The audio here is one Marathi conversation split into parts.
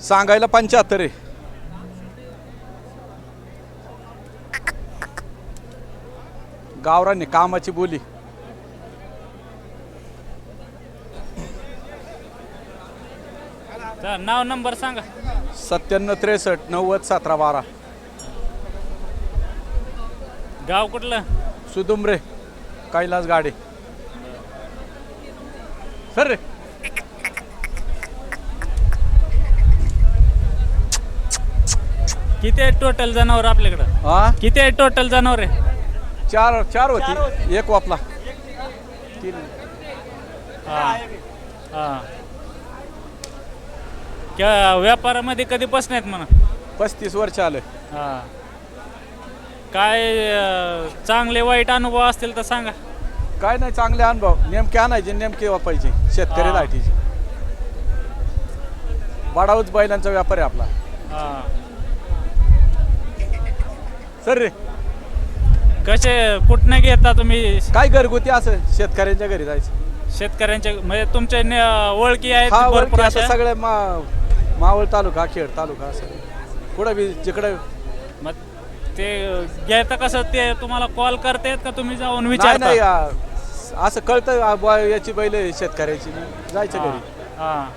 सांगायला पंच्याहत्तर आहे. गावराने कामाची बोली. तर नाव नंबर सांगा. सत्त्याण्णव त्रेसष्ट नव्वद सतरा बारा. गाव कुठलं? सुदुमरे कैलास गाडे. सर रे. किती आहे टोटल जनावर आपल्याकडं? हा किती आहे टोटल जनावर आहे? चार चार होती. एक वापला. तीन हा हा. क्या व्यापारामध्ये कधी बसण्यात म्हणा? पस्तीस वर्ष आलं. हा. काय अं, चांगले वाईट अनुभव असतील तर सांगा. काय नाही चांगले अनुभव. नेमके आणायचे नेमके वापायचे शेतकरी हा. लाटीचे बाडाऊच बैलांचा व्यापार आहे आपला. हा. सर रे. कसे कुठनं घेता तुम्ही? काय घरगुती असं शेतकऱ्यांच्या घरी जायचं. शेतकऱ्यांच्या म्हणजे तुमच्या ने- ओळखी आहेत हा भरपूर ओळखी आता अशा? सगळे मा मावळ तालुका खेड तालुका असं. कुठं बी जिकडं मग ते घ्यायचं कसं ते तुम्हाला कॉल करतायत का तुम्ही जाऊन नाही विचारता? नाही आ, असं कळतं आ, बुवा याची बैल आहे शेतकऱ्याची. जायचं घरी. हा.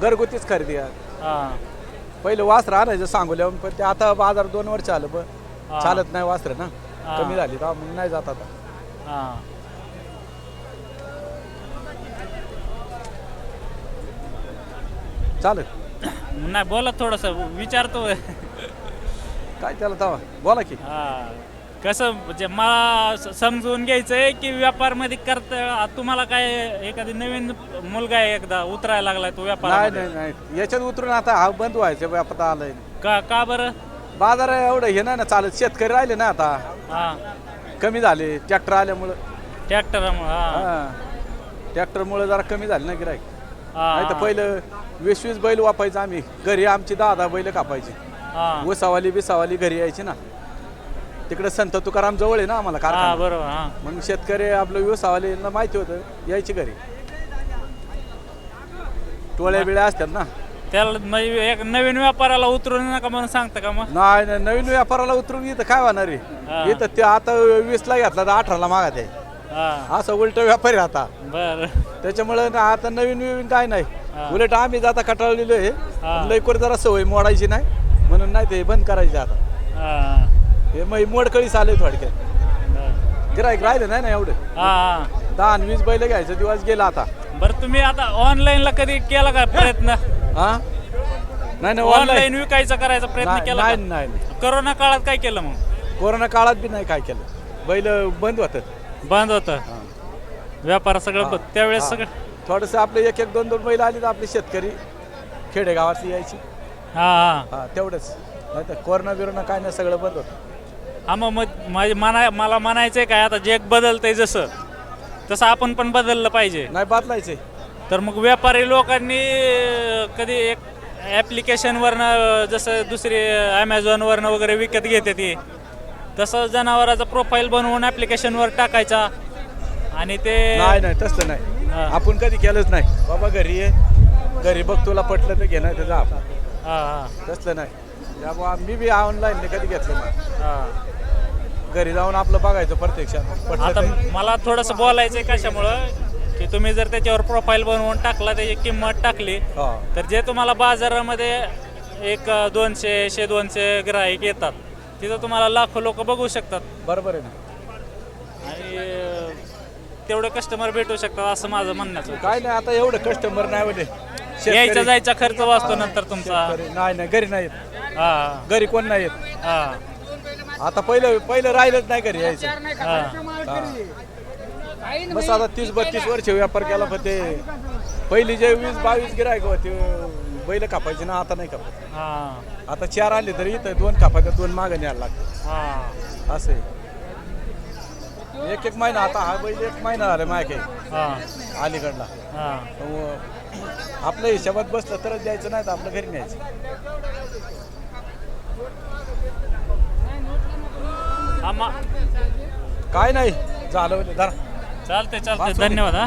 घरगुतीच खरेदी आहे. हा. पहिलं वासर आणायचं सांगोल्या पण ते आता बाजार दोन वर्ष आलं पण हा. चालत नाही वासर ना. हा. कमी झाली तर मग नाही जात आता. हा. चालत नाही बोला थोडस विचारतो. काय त्याला तवा? बोला की. हा कसं म्हणजे मला स- समजून घ्यायचंय की व्यापारमध्ये करता तुम्हाला काय एखादी नवीन मुलगा आहे एकदा उतरायला लागलाय तो व्यापार नाही नाही नाही. याच्यात उतरून आता हा बंद व्हायचं व्यापार आलंय. का का बरं? बाजार एवढं हे नाही ना चालत. शेतकरी राहिले ना आता. हा. कमी झाले ट्रॅक्टर आल्यामुळं. ट्रॅक्टरमुळं हा. ट्रॅक्टरमुळे जरा कमी झाले ना गिरायक हा नाही तर पहिलं वीस वीस बैल वापायचं आम्ही. घरी आमची दहा दहा बैल कापायची. ऊसावाली बिसावाली घरी यायची ना. तिकडे संत तुकाराम जवळ आहे ना आम्हाला कारखाना. बरोबर हा. मग शेतकरी आपलं व्यवसायवाल्यांना माहिती होतं यायची घरी. टोळ्या बिळ्या असतात ना. त्याला म्हणजे एक नवीन व्यापाराला उतरून नका म्हणून सांगता का मग? नाही नाही नवीन व्यापाराला उतरून इथं काय होणार. आहे? इथं ते आता वीसला घेतला तर अठराला मागत आहे. हा. असं उलट व्यापारी आहे आता बर. त्याच्यामुळे ना आता नवीन नवीन काय. नाही. उलट आम्ही जाता कटाळलेलो आहे. हा. लयकर जरा सवय मोडायची नाही. म्हणून नाही ते बंद करायचे आता. हा. हे मग मोडकळीस आले थोडक्यात. गिरायक राहिलं नाही ना एवढं? हा दहा आणि वीस बैल घ्यायचा दिवस गेला आता. बरं तुम्ही आता ऑनलाईनला कधी केला का प्रयत्न? हा? नाही नाही ऑनलाईन ऑनलाईन विकायचा करायचा प्रयत्न नाही केला नाही नाही. करोना काळात काय केलं मग? कोरोना काळात बी नाही काय केलं. बैल बंद होतं. बंद होतं. व्यापार सगळं बंद. त्यावेळेस. सगळं थोडंसं आपले एक एक दोन दोन बैल आली तर आपले शेतकरी. खेडेगावातली यायची. हा हा. हा तेवढंच. नाही तर कोरोना बिरोना काय नाही सगळं बंद होतं. हा मग मग माझे मना मला म्हणायचंय काय आता जग बदलतंय जसं तसं आपण पण बदललं पाहिजे. नाही बदलायचे तर मग व्यापारी लोकांनी अं, कधी एक ॲप्लिकेशनवरनं जसं दुसरी ॲमेझॉनवरनं वगैरे विकत घेते ती तसं जनावराचा प्रोफाईल बनवून ॲप्लिकेशनवर टाकायचा. आणि ते नाही नाही तसलं नाही. हा. आपण कधी केलंच नाही. बाबा घरी ये. घरी बघ तुला पटलं तर घे नाही तर जा आपण. हा हा. तसलं नाही. त्यामुळे मी बी ऑनलाईन कधी घेतलं नाही. हा. घरी जाऊन आपलं बघायचं प्रत्यक्षात. पटलं आता तर- मला थोडंसं बोलायचं आहे कशामुळं की तुम्ही जर त्याच्यावर प्रोफाईल बनवून टाकला त्याची किंमत टाकली हा. तर जे तुम्हाला बाजारामध्ये एक अं, दोनशे शे दोनशे ग्राहक येतात. तिथं तुम्हाला लाखो लोक बघू शकतात. बरोबर आहे ना. आणि अं, तेवढे कस्टमर भेटू शकतात असं माझं म्हणण्याचं. काय नाही आता एवढं कस्टमर नाही म्हणजे यायचा जायचा खर्च वाचतो नंतर तुमचा. नाही नाही घरी नाही येत हा. घरी कोण नाही येत हा. आता पहिलं पहिलं राहिलंच नाही घरी यायचं. हा. बस आता तीस बत्तीस वर्ष व्यापार केला पण ते पहिली जे वीस बावीस गिरायक होती बैल कापायचे ना आता नाही कापायची आता चार आले तरी इथं दोन कापायचं दोन मागे न्यायला लागते. असे असं आहे. एक एक महिना आता हा बैल एक महिना झाला मागे. काही अलीकडला. हा. हो. आपल्या हिशोबात बसलं तरच द्यायचं नाही तर आपलं घरी न्यायचं. काय नाही चालवले. धरा. चालतंय चालतंय. धन्यवाद हा.